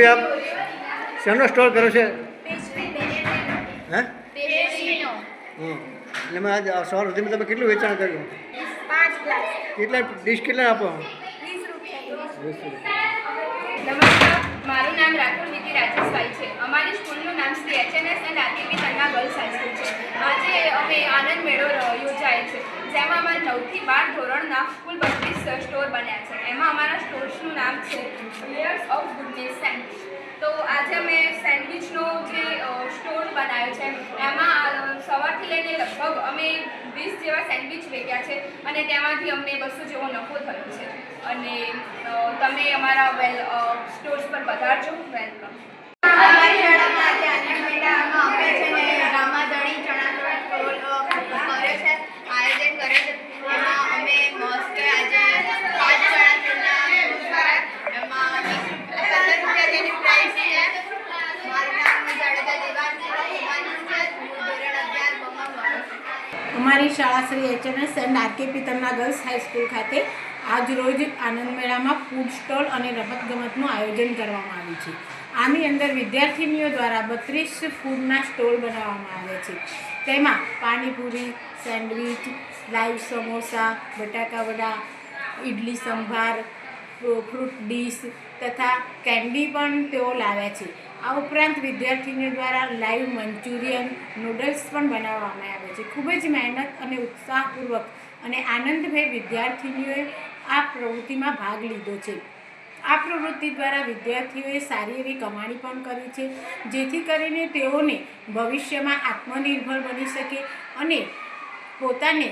રૂપે આપ શેનો સ્ટોર કર્યો છે? હે? હમ. એટલે મેં આજ સવાર સુધીમાં તમે કેટલું વેચાણ કર્યું? કેટલા ડીશ કેટલા આપો? રૂપિયા. રૂપિયા. નમસ્કાર મારું નામ રાઠોડ વિકી રાજેશભાઈ છે. અમારી સ્કૂલનું નામ Shri HNS and RTP Tanna girls high school છે. આજે અમે આનંદ મેળો યોજાય છે. જેમાં અમારા નવથી બાર ધોરણના કુલ બત્રીસ સ્ટોર બન્યા છે. એમાં અમારા સ્ટોર્સનું નામ છે લેયર્સ ઓફ ગુડનેસ તો આજે અમે સેન્ડવિચનો જે સ્ટોર બનાવ્યો છે, એમાં સવારથી લઈને લગભગ અમે વીસ જેવા સેન્ડવિચ વેચ્યા છે અને તેમાંથી અમને બસો જેવો નફો થયો છે. અને તમે અમારા વેલ સ્ટોર્સ પર પધારજો. વેલકમ અમારી શાળામાં આજે આનંદ મેળામાં અમે છે ને રામાધણી ચણા ચોળા કરે છે આયોજન કરે છે એમાં અમે મસ્ત આજે પાંચ ચણા ચોળા એમાં વીસ રૂપિયા પંદર રૂપિયા જેની પ્રાઇસ છે મારું નામ જાડેજા દેવાંશી દેવાંશી છે હું ધોરણ અગિયાર બમાં ભણું છું અમારી શાળા શ્રી એચએનએસ એન્ડ આરકે પિતરના ગર્લ્સ હાઈસ્કૂલ ખાતે આજ રોજ આનંદ મેળામાં ફૂડ સ્ટોલ અને રમતગમતનું આયોજન કરવામાં આવ્યું છે. આની અંદર વિદ્યાર્થીનીઓ દ્વારા બત્રીસ ફૂડના સ્ટોલ બનાવવામાં આવે છે. તેમાં panipuri, sandwich, live samosa, batata vada idli sambhar, fruit dish તથા કેન્ડી પણ તેઓ લાવ્યા છે. આ ઉપરાંત વિદ્યાર્થીનીઓ દ્વારા લાઈવ મંચુરિયન નૂડલ્સ પણ બનાવવામાં આવ્યા છે. ખૂબ જ મહેનત અને ઉત્સાહપૂર્વક અને આનંદભેર વિદ્યાર્થીનીઓએ આ પ્રવૃત્તિમાં ભાગ લીધો છે. આ પ્રવૃત્તિ દ્વારા વિદ્યાર્થીઓએ સારી એવી કમાણી પણ કરી છે, જેથી કરીને તેઓને ભવિષ્યમાં આત્મનિર્ભર બની શકે અને પોતાને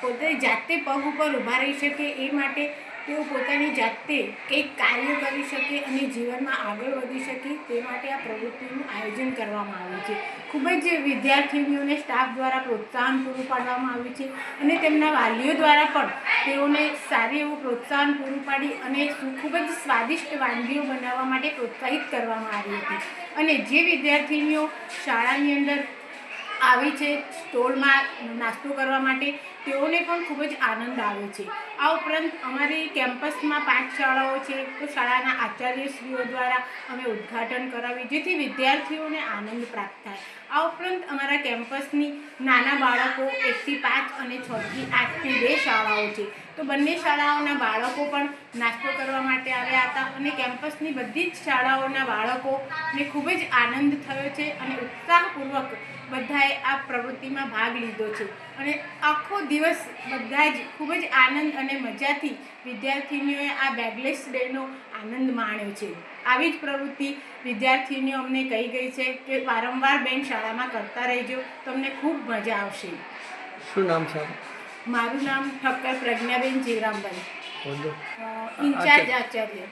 પોતે જાતે પગ ઉપર ઊભા રહી શકે એ માટે તેઓ પોતાની જાતે કંઈક કાર્ય કરી શકે અને જીવનમાં આગળ વધી શકે તે માટે આ પ્રવૃત્તિનું આયોજન કરવામાં આવ્યું છે. ખૂબ જ વિદ્યાર્થીનીઓને સ્ટાફ દ્વારા પ્રોત્સાહન પૂરું પાડવામાં આવ્યું છે અને તેમના વાલીઓ દ્વારા પણ તેઓને સારી એવું પ્રોત્સાહન પૂરું પાડી અને ખૂબ જ સ્વાદિષ્ટ વાનગીઓ બનાવવા માટે પ્રોત્સાહિત કરવામાં આવી હતી. અને જે વિદ્યાર્થીનીઓ શાળાની અંદર આવી છે સ્ટોલમાં નાસ્તો કરવા માટે, તેઓને પણ ખૂબ જ આનંદ આવે છે. આ ઉપરાંત અમારી કેમ્પસમાં પાંચ શાળાઓ છે, તો શાળાના આચાર્યશ્રીઓ દ્વારા અમે ઉદ્ઘાટન કરાવી જેથી વિદ્યાર્થીઓને આનંદ પ્રાપ્ત થાય. આ ઉપરાંત અમારા કેમ્પસની નાના બાળકો એકથી પાંચ અને છથી આઠથી બે શાળાઓ છે. તો બંને શાળાઓના બાળકો પણ નાસ્તો કરવા માટે આવ્યા હતા અને કેમ્પસની બધી જ શાળાઓના બાળકોને ખૂબ જ આનંદ થયો છે અને ઉત્સાહપૂર્વક બધાએ આ પ્રવૃત્તિમાં ભાગ લીધો છે. અને આખો દિવસ બધા જ ખૂબ જ આનંદ અને મજાથી વિદ્યાર્થીનીઓએ આ બેગલેસ ડેનો આનંદ માણ્યો છે. આવી જ પ્રવૃત્તિ વિદ્યાર્થીનીઓ અમને કહી ગઈ છે કે વારંવાર બેન શાળામાં કરતા રહેજો તમને ખૂબ મજા આવશે. શું નામ છે? મારું નામ ઠક્કર પ્રજ્ઞાબેન જીવરામભાઈ. ઇન્ચાર્જ આચાર્ય.